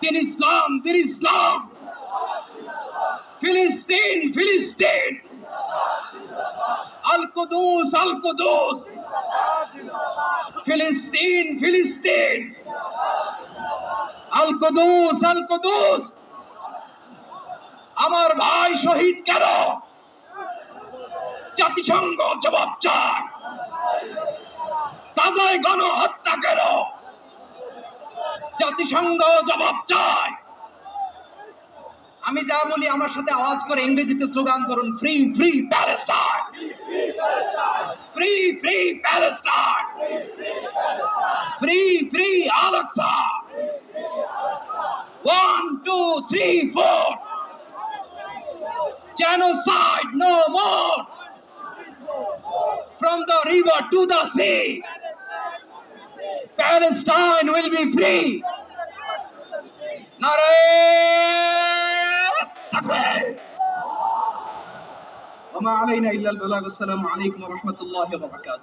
দিন ইসলাম দিন ইসলাম ফিলিস্তিন ফিলিস্তিন আল কুদুস ফিলিস্তিন ফিলিস্তিন আল কুদুস আমার ভাই শহীদ কেন? জাতিসংঘ জবাব চায়। তাজায় গণহত্যা জাতিসংঘ জবাব চায়। আমি যা বলি আমার সাথে আওয়াজ করে ইংরেজিতে স্লোগান করুন free free Palestine free free Palestine free free আলাক্সা one two three four genocide no more! From the river to the sea! Palestine will be free. Nare Wa ma alayna illa al-balagh. Assalamu alaykum wa rahmatullahi wa barakatuh.